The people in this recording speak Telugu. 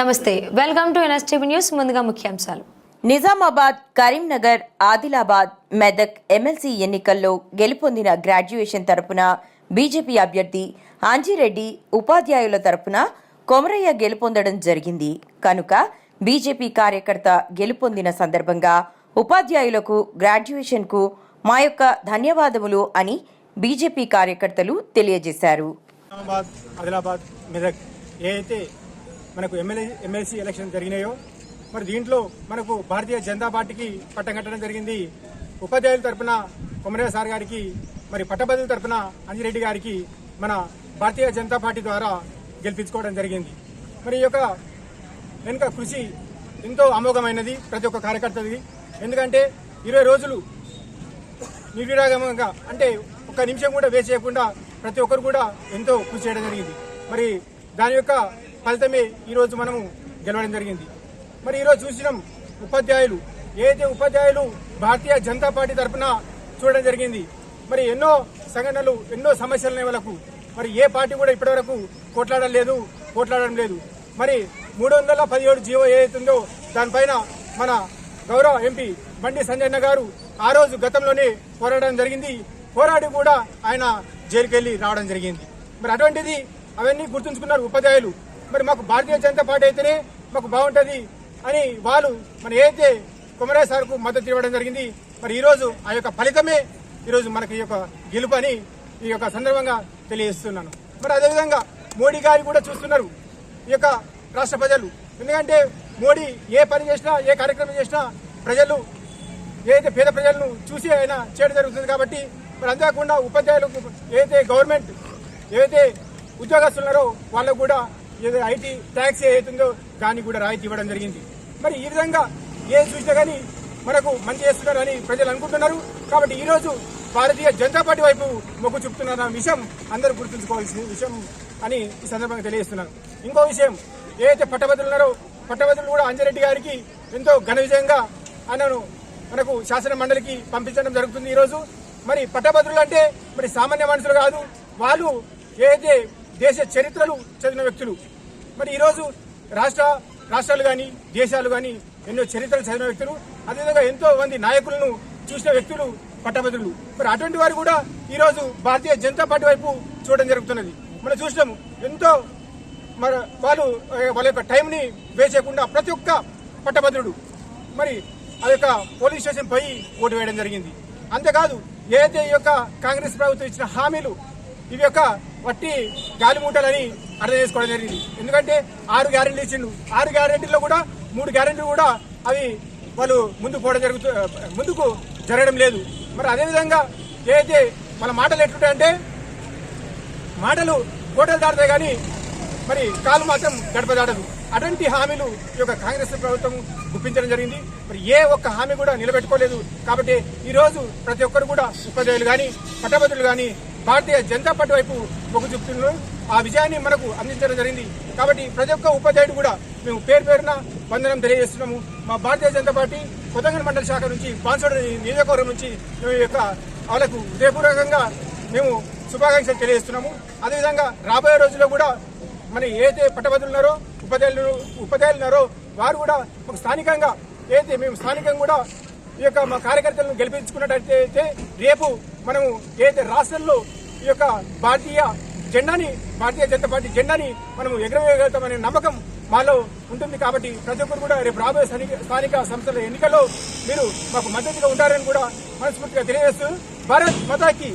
నమస్తే వెల్కమ్ టు ఎన్ఎస్టీవీ న్యూస్ ముందుగా ముఖ్యాంశాలు. నిజామాబాద్ కరీంనగర్ ఆదిలాబాద్ మెదక్ ఎమ్మెల్సీ ఎన్నికల్లో గెలుపొందిన గ్రాడ్యుయేషన్ తరపున బీజేపీ అభ్యర్థి ఆంజిరెడ్డి ఉపాధ్యాయుల తరపున కొమరయ్య గెలుపొందడం జరిగింది. కనుక బీజేపీ కార్యకర్త గెలుపొందిన సందర్భంగా ఉపాధ్యాయులకు గ్రాడ్యుయేషన్కు మా యొక్క ధన్యవాదములు అని బీజేపీ కార్యకర్తలు తెలియజేశారు. ఆదిలాబాద్ మెదక్ మనకు ఎమ్మెల్యే ఎమ్మెల్సీ ఎలక్షన్ జరిగినాయో మరి దీంట్లో మనకు భారతీయ జనతా పార్టీకి పట్టం కట్టడం జరిగింది. ఉపాధ్యాయుల తరపున కొమరయ్య సార్ గారికి మరి పట్టభద్రుల తరపున అంజిరెడ్డి గారికి మన భారతీయ జనతా పార్టీ ద్వారా గెలిపించుకోవడం జరిగింది. మరి ఈ యొక్క వెనుక కృషి ఎంతో అమోఘమైనది ప్రతి ఒక్క కార్యకర్తది. ఎందుకంటే ఇరవై రోజులు నిర్విరాగంగా అంటే ఒక్క నిమిషం కూడా వేస్ట్ చేయకుండా ప్రతి ఒక్కరు కూడా ఎంతో కృషి చేయడం జరిగింది. మరి దాని యొక్క ఫలితమే ఈరోజు మనము గెలవడం జరిగింది. మరి ఈరోజు చూసినాం ఉపాధ్యాయులు ఏదైతే ఉపాధ్యాయులు భారతీయ జనతా పార్టీ తరఫున చూడడం జరిగింది మరి ఎన్నో సంఘటనలు ఎన్నో సమస్యలు ఉన్నాయి వాళ్ళకు. మరి ఏ పార్టీ కూడా ఇప్పటివరకు కొట్లాడడం లేదు కొట్లాడడం లేదు. మరి మూడు వందల పదిహేడు జీవో ఏదైతుందో దానిపైన మన గౌరవ ఎంపీ బండి సంజయ్ గారు ఆ రోజు గతంలోనే పోరాడడం జరిగింది. పోరాడి కూడా ఆయన జైలుకెళ్ళి రావడం జరిగింది. మరి అటువంటిది అవన్నీ గుర్తుంచుకున్నారు ఉపాధ్యాయులు. మరి మాకు భారతీయ జనతా పార్టీ అయితేనే మాకు బాగుంటుంది అని వాళ్ళు మరి ఏదైతే కుమరే సార్కు మద్దతు ఇవ్వడం జరిగింది మరి ఈరోజు ఆ యొక్క ఫలితమే ఈరోజు మనకి ఈ యొక్క గెలుపు అని ఈ యొక్క సందర్భంగా తెలియజేస్తున్నాను. మరి అదేవిధంగా మోడీ గారు కూడా చూస్తున్నారు ఈ యొక్క రాష్ట్ర ప్రజలు. ఎందుకంటే మోడీ ఏ పని చేసినా ఏ కార్యక్రమం చేసినా ప్రజలు ఏదైతే పేద ప్రజలను చూసి ఆయన చేయడం జరుగుతుంది కాబట్టి మరి అంతేకాకుండా ఉపాధ్యాయులకు ఏదైతే గవర్నమెంట్ ఏదైతే ఉద్యోగస్తులున్నారో వాళ్ళకు కూడా ఏదో ఐటీ ట్యాక్స్ ఏదైతుందో దానికి కూడా రాయితీ ఇవ్వడం జరిగింది. మరి ఈ విధంగా ఏది చూసినా కానీ మనకు మంచి చేస్తున్నారని ప్రజలు అనుకుంటున్నారు. కాబట్టి ఈ రోజు భారతీయ జనతా పార్టీ వైపు మొగ్గు చూపుతున్న విషయం అందరూ గుర్తుంచుకోవాల్సిన విషయం అని ఈ సందర్భంగా తెలియజేస్తున్నాను. ఇంకో విషయం ఏదైతే పట్టభద్రులు ఉన్నారో పట్టభద్రులు కూడా అంజరెడ్డి గారికి ఎంతో ఘన విజయంగా ఆయనను మనకు శాసన మండలికి పంపించడం జరుగుతుంది ఈరోజు మరి పట్టభద్రులు అంటే మరి సామాన్య మనుషులు కాదు వాళ్ళు ఏదైతే దేశ చరిత్రలు చదివిన వ్యక్తులు మరి ఈరోజు రాష్ట్ర రాష్ట్రాలు కానీ దేశాలు కానీ ఎన్నో చరిత్రలు చదివిన వ్యక్తులు అదేవిధంగా ఎంతో మంది నాయకులను చూసిన వ్యక్తులు పట్టభద్రులు. మరి అటువంటి వారు కూడా ఈరోజు భారతీయ జనతా పార్టీ వైపు చూడడం జరుగుతున్నది. మనం చూసినాము ఎంతో మరి వాళ్ళు వాళ్ళ యొక్క టైంని వేసేయకుండా చేయకుండా ప్రతి ఒక్క పట్టభద్రుడు మరి ఆ యొక్క పోలీస్ స్టేషన్ పోయి ఓటు వేయడం జరిగింది. అంతేకాదు ఏదైతే ఈ యొక్క కాంగ్రెస్ ప్రభుత్వం ఇచ్చిన హామీలు ఇవి యొక్క వట్టి గాలిమూటలని అర్థం చేసుకోవడం జరిగింది. ఎందుకంటే ఆరు గ్యారెంటీలు ఇచ్చిండు. ఆరు గ్యారెంటీల్లో కూడా మూడు గ్యారెంటీలు కూడా అవి వాళ్ళు ముందుకు పోవడం జరుగుతూ ముందుకు జరగడం లేదు. మరి అదేవిధంగా ఏదైతే మన మాటలు ఎట్లుంటాయంటే మాటలు కోటలు దాడతాయి కానీ మరి కాలు మాత్రం గడప దాటదు. అటువంటి హామీలు ఈ యొక్క కాంగ్రెస్ ప్రభుత్వం గుప్పించడం జరిగింది. మరి ఏ ఒక్క హామీ కూడా నిలబెట్టుకోలేదు. కాబట్టి ఈ రోజు ప్రతి ఒక్కరు కూడా ఉపాధ్యాయులు కానీ పట్టభద్రులు కానీ భారతీయ జనతా పార్టీ వైపు మొగ్గు చూపుతున్నాం ఆ విజయాన్ని మనకు అందించడం జరిగింది. కాబట్టి ప్రతి ఒక్క ఉపాధ్యాయుడు కూడా మేము పేరు పేరున వందనం తెలియజేస్తున్నాము. మా భారతీయ జనతా పార్టీ కొత్తగూడెం మండల శాఖ నుంచి బాన్సోడ నియోజకవర్గం నుంచి మేము ఈ యొక్క వాళ్ళకు హృదయపూర్వకంగా మేము శుభాకాంక్షలు తెలియజేస్తున్నాము. అదేవిధంగా రాబోయే రోజుల్లో కూడా మన ఏదైతే పట్టభద్రులు ఉన్నారో ఉపాధ్యాయులు ఉపాధ్యాయులు ఉన్నారో వారు కూడా ఒక స్థానికంగా ఏదైతే మేము స్థానికంగా కూడా ఈ యొక్క మా కార్యకర్తలను గెలిపించుకున్నట్టయితే రేపు మనము ఏదైతే రాష్ట్రంలో ఈ యొక్క భారతీయ జెండాని భారతీయ జనతా పార్టీ జెండాని మనము ఎగరవేయగలుగుతామనే నమ్మకం మాలో ఉంటుంది కాబట్టి ప్రతి ఒక్కరు కూడా రేపు రాబోయే స్థానిక స్థానిక సంస్థల ఎన్నికల్లో మీరు మాకు మద్దతుగా ఉంటారని కూడా మనస్ఫూర్తిగా తెలియజేస్తూ భారత్ మతాకి